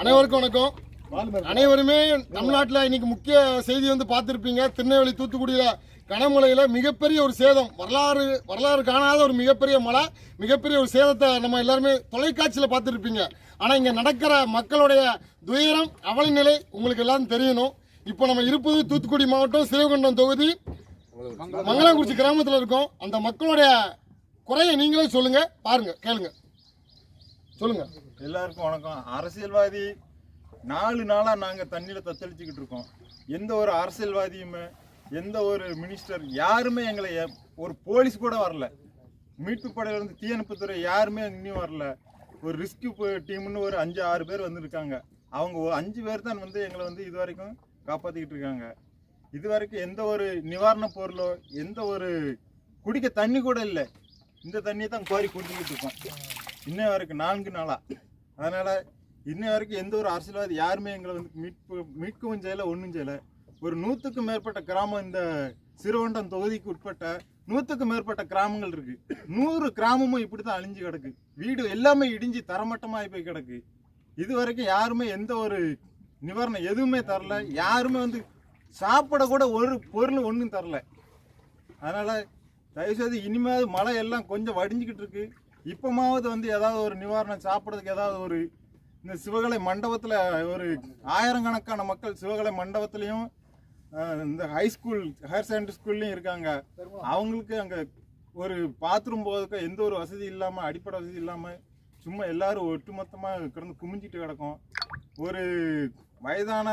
அனைவருக்கும் வணக்கம். அனைவருமே தமிழ்நாட்டில் இன்னைக்கு முக்கிய செய்தி வந்து பார்த்துருப்பீங்க. திருநெல்வேலி தூத்துக்குடியில் கனமழையில் மிகப்பெரிய ஒரு சேதம். வரலாறு வரலாறு காணாத ஒரு மிகப்பெரிய மழை மிகப்பெரிய ஒரு சேதத்தை நம்ம எல்லாருமே தொலைக்காட்சியில் பார்த்துருப்பீங்க. ஆனால் இங்கே நடக்கிற மக்களுடைய துயரம் அவல நிலை உங்களுக்கு எல்லாரும் தெரியணும். இப்போ நம்ம இருப்பது தூத்துக்குடி மாவட்டம் சிவகண்டம் தொகுதி. மங்களாங்குறிச்சி கிராமத்தில் இருக்கோம். அந்த மக்களுடைய குறையை நீங்களே சொல்லுங்க பாருங்க கேளுங்க. சொல்லுங்க. எல்லாருக்கும் வணக்கம். அரசியல்வாதி நாலு நாளாக நாங்கள் தண்ணியில் தத்தளிச்சுக்கிட்டு இருக்கோம். எந்த ஒரு அரசியல்வாதியுமே எந்த ஒரு மினிஸ்டர் யாருமே எங்களை ஒரு போலீஸ் கூட வரல. மீட்பு படையிலேருந்து தீயணைப்புத்துறை யாருமே இன்னும் வரல. ஒரு ரெஸ்கியூ டீம்னு ஒரு அஞ்சு ஆறு பேர் வந்திருக்காங்க. அவங்க ஒரு அஞ்சு பேர் தான் வந்து எங்களை வந்து இது வரைக்கும் காப்பாற்றிக்கிட்டு இருக்காங்க. இது வரைக்கும் எந்த ஒரு நிவாரணப் பொருளோ எந்த ஒரு குடிக்க தண்ணி கூட இல்லை. இந்த தண்ணியை தான் கோரி குடிச்சிக்கிட்டு இருக்கோம். இன்ன வரைக்கும் நான்கு நாளா. அதனால இன்ன வரைக்கும் எந்த ஒரு அரசியல்வாதி யாருமே எங்களை வந்து மீட்பு மீட்கவும் செய்யலை ஒன்றும் செய்யலை. ஒரு நூற்றுக்கும் மேற்பட்ட கிராமம் இந்த சிறுவண்டம் தொகுதிக்கு உட்பட்ட நூற்றுக்கும் மேற்பட்ட கிராமங்கள் இருக்கு. நூறு கிராமமும் இப்படி தான் அழிஞ்சு கிடக்கு. வீடு எல்லாமே இடிஞ்சு தரமட்டமாகி போய் கிடக்கு. இது வரைக்கும் யாருமே எந்த ஒரு நிவாரணம் எதுவுமே தரல. யாருமே வந்து சாப்பிட கூட ஒரு பொருள் ஒன்றும் தரல. அதனால் தயவுசெய்து இனிமேல் மழை எல்லாம் கொஞ்சம் வடிஞ்சிக்கிட்டு இருக்கு. இப்போமாவது வந்து ஏதாவது ஒரு நிவாரணம் சாப்பிட்றதுக்கு ஏதாவது ஒரு இந்த சிவகலை மண்டபத்தில் ஒரு ஆயிரக்கணக்கான மக்கள் சிவகலை மண்டபத்துலேயும் இந்த ஹை ஸ்கூல் ஹையர் செகண்டரி ஸ்கூல்லையும் இருக்காங்க. அவங்களுக்கு அங்கே ஒரு பாத்ரூம் போகிறதுக்கு எந்த ஒரு வசதி இல்லாமல் அடிப்படை வசதி இல்லாமல் சும்மா எல்லாரும் ஒட்டுமொத்தமாக கிடந்து குமிஞ்சிட்டு கிடக்கும். ஒரு வயதான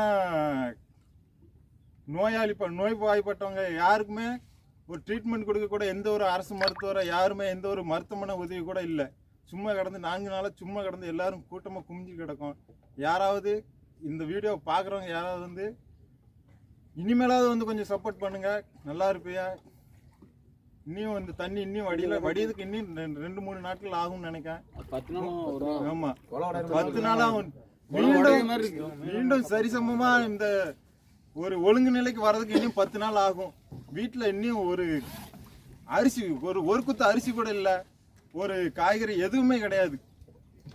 நோயாளி ப- நோய்வாய்ப்பட்டவங்க யாருக்குமே ஒரு ட்ரீட்மெண்ட் கொடுக்க கூட எந்த ஒரு அரசு மருத்துவரை யாருமே எந்த ஒரு மருத்துவமனை உதவி கூட இல்லை. சும்மா கிடந்து நான்கு நாளாக சும்மா கிடந்து எல்லாரும் கூட்டமாக குமிஞ்சு கிடக்கும். யாராவது இந்த வீடியோ பார்க்குறவங்க யாராவது வந்து இனிமேலாவது வந்து கொஞ்சம் சப்போர்ட் பண்ணுங்க. நல்லா இருப்பியா? இன்னும் இந்த தண்ணி இன்னும் வடியல வடியதுக்கு இன்னும் ரெண்டு- ரெண்டு மூணு நாட்கள் ஆகும்னு நினைக்கிறேன். ஆமா. பத்து நாளா மீண்டும் மீண்டும் சரிசமமா இந்த ஒரு ஒழுங்கு நிலைக்கு வர்றதுக்கு இன்னும் பத்து நாள் ஆகும். வீட்டுல இன்னும் ஒரு அரிசி ஒரு ஒரு குத்து அரிசி கூட இல்ல. ஒரு காய்கறி எதுவுமே கிடையாது.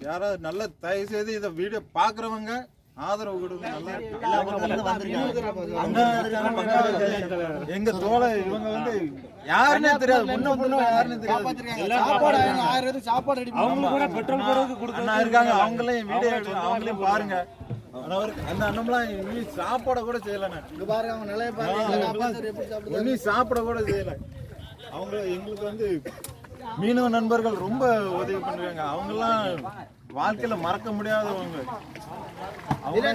யாராவது நல்ல தயவு செய்து இதை வீடியோ பாக்குறவங்க ஆதரவு கொடுங்க. எங்க தோழ இவங்க வந்து யாருன்னே தெரியாது. முன்ன பொண்ணு யாருன்னே தெரியாது. சாப்பாடு ஆயிரம் சாப்பாடு அவங்க கூட பெட்ரோல் போறதுக்கு அண்ணா இருக்காங்க. அவங்களையும் வீடியோ அவங்களையும் பாருங்க. அவருக்கு அந்த அண்ணம்லாம் நீ சாப்பாட கூட செய்யலண்ணே இங்க பாருங்க அவங்க நிலைய பாருங்க. ஒன்னும் சாப்பிட கூட செய்யல. அவங்க எங்களுக்கு வந்து மீனவ நண்பர்கள் ரொம்ப உதவி பண்றாங்க அவங்கெல்லாம் வாழ்க்கையில மறக்க முடியாதவங்க. அவங்க